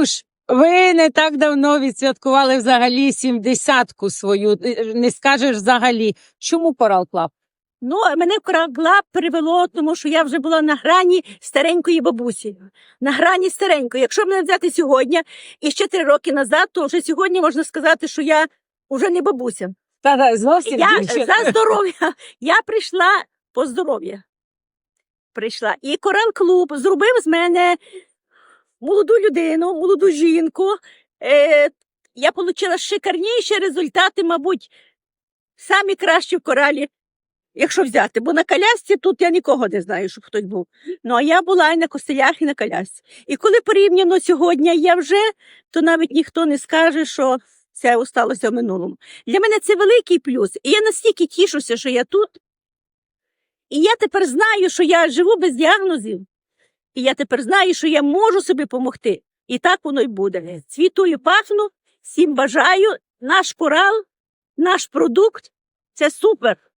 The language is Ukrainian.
Танюш, ви не так давно відсвяткували взагалі сімдесятку свою. Е, Не скажеш взагалі. Чому Корал Клаб? Ну, мене в Караглаб привело, тому що я вже була на грані старенької бабусі. На грані старенької. Якщо мене взяти сьогодні і ще три роки назад, то вже сьогодні можна сказати, що я вже не бабуся. Та та зовсім Я більше. за здоров'я. Я прийшла по здоров'я. Прийшла. І Корал Клуб зробив з мене молоду людину, молоду жінку. Е, я отримала шикарніші результати, мабуть, самі кращі в коралі, якщо взяти. Бо на колясці тут я нікого не знаю, щоб хтось був. Ну, а я була і на костелях, і на колясці. І коли порівняно сьогодні я вже, то навіть ніхто не скаже, що це осталося в минулому. Для мене це великий плюс. І я настільки тішуся, що я тут. І я тепер знаю, що я живу без діагнозів. І я тепер знаю, що я можу собі допомогти. І так воно й буде. Цвітую, пахну, всім бажаю. Наш корал, наш продукт це супер.